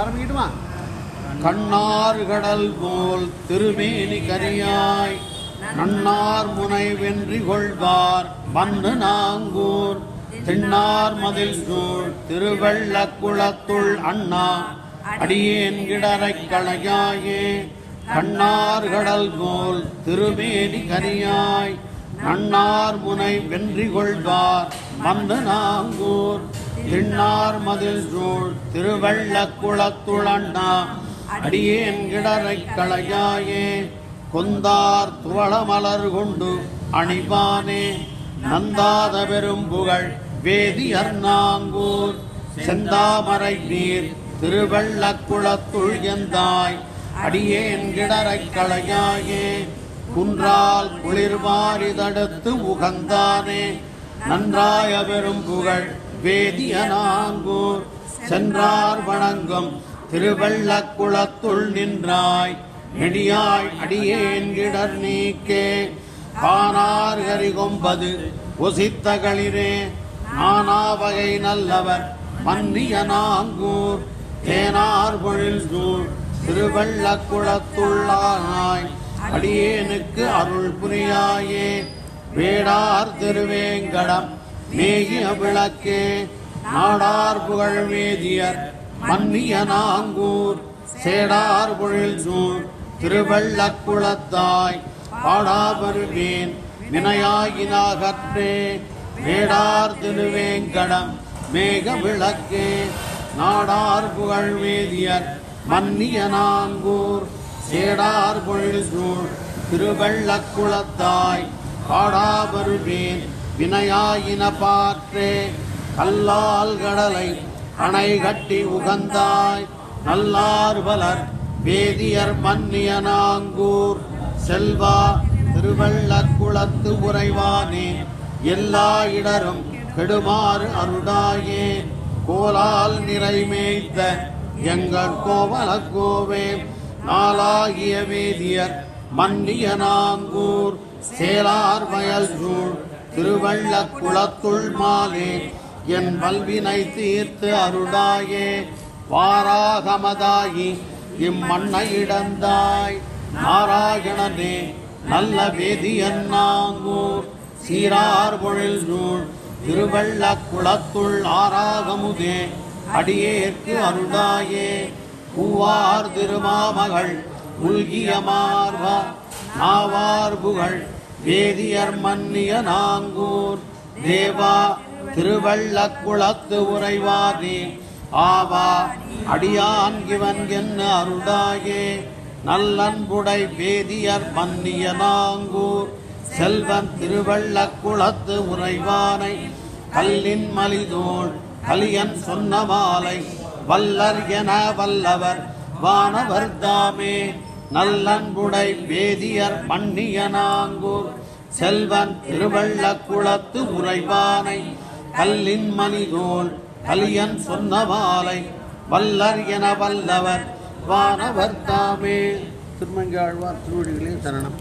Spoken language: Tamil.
ஆரம்பிக்கட்டுமா? கண்ணார் கடல் போல் திருமேனி கரியாய் நன்னார் முனை வென்றி கொள்வார் மண்ணு நாங்கூர். திண்ணார் மதில் சூழ் திருவள்ள குளத்துள் அண்ணா அடியேன் கிடரை களையாயே. கண்ணார் கடல் போல் திருமேனி கரியாய் நன்னார் முனை வென்றி கொள்வார் மந்து நாங்கூர். திண்ணார் மதில் சூழ் திருவள்ள அண்ணா அடியேன் கிடரை களையாயே கொந்தார் துவளமலர் கொண்டு அணிவானே நந்தாத பெரும் புகழ் வேதியர் நாங்கூர் செந்தாமரை நீர் திருவள்ள குளத்துள் எந்தாய் அடியேன் கிடரை களையாயே குன்றால் குளிர்வாரி தடுத்து உகந்தானே நன்றாய பெரும் புகழ் வேதியனாங்கூர் சென்றார் வணங்கும் திருவள்ளக்குளத்துள் நின்றாய். நெடியாய் அடியேன் கிடர் நீக்கே. பானார் கரிகொம்பது ஒசித்த களிரே. நானா வகை நல்லவர் மன்னிய நாங்கூர். தேனார் பொழில் சூழ் திருவள்ளக்குளத்துள்ளானாய் அடியேனுக்கு அருள் புரியாயே. வீடார் திருவேங்கடம் மேகிய விளக்கே நாடார் புகழ் வேதியர் மன்னிய நாங்கூர். சேடார் பொழில் சூழ் திருவள்ளக்குளத்தாய். பாடாபருவேன் வினையாகினாகற்றே வேடார் திருவேங்கடம் மேக விளக்கே. நாடார் புகழ் வேதியர் மன்னிய நாங்கூர். சேடார் பொழில் சூழ் திருவள்ளக்குளத்தாய். பாடாபருவேன் வினையாயின பாற்றே கல்லால் கடலை அணை கட்டி உகந்தாய். நல்லார் பலர் வேதியர் மன்னியனாங்கூர் செல்வா செல்வா திருவள்ளக்குளத்து உறைவானே எல்லா இடரும் கெடுமாறு அருடாயே. கோலால் நிறைமேய்த்த எங்கள் கோவலக்கோவே நாளாகிய வேதியர் மன்னியனாங்கூர் நாங்கூர். சேலார் வயல் சூழ் திருவள்ள குளத்துள் மாலே என் வல்வினை தீர்த்து அருளாயே. வாராகமதாயி இம்மண்ணை இடந்தாய் நாராயணனே நல்ல வேதியன் நாங்கூர் சீரார் பொழில் நூல் திருவள்ள குளத்துள் ஆராகமுதே அடியேற்கு அருளாயே. பூவார் திருமாமகள் உல்கிய மார்பா நாவார் புகழ். வேதியர் மன்னிய நாங்கூர். தேவா திருவள்ளக்குளத்து உறைவாதே ஆவா அடியான் இவன் என்ன அருடாயே. நல்லன்புடை வேதியர் மன்னிய நாங்கூர். செல்வன் திருவள்ளக்குளத்து உறைவானை. கல்லின் மலிதோள் கலியன் சொன்ன மாலை. வல்லர் என வல்லவர் வானவர் தாமே. நல்லன்புடை வேதியர் பண்ணியனாங்கூர். செல்வன் செல்வன் திருவள்ளக்குளத்து உறைவானை கல்லின் மணிதோள் கலியன் சொன்ன மாலை வல்லர் என வல்லவர் வானவர் தாமே. திருமங்காழ்வார் திருவடிகளின் சரணம்.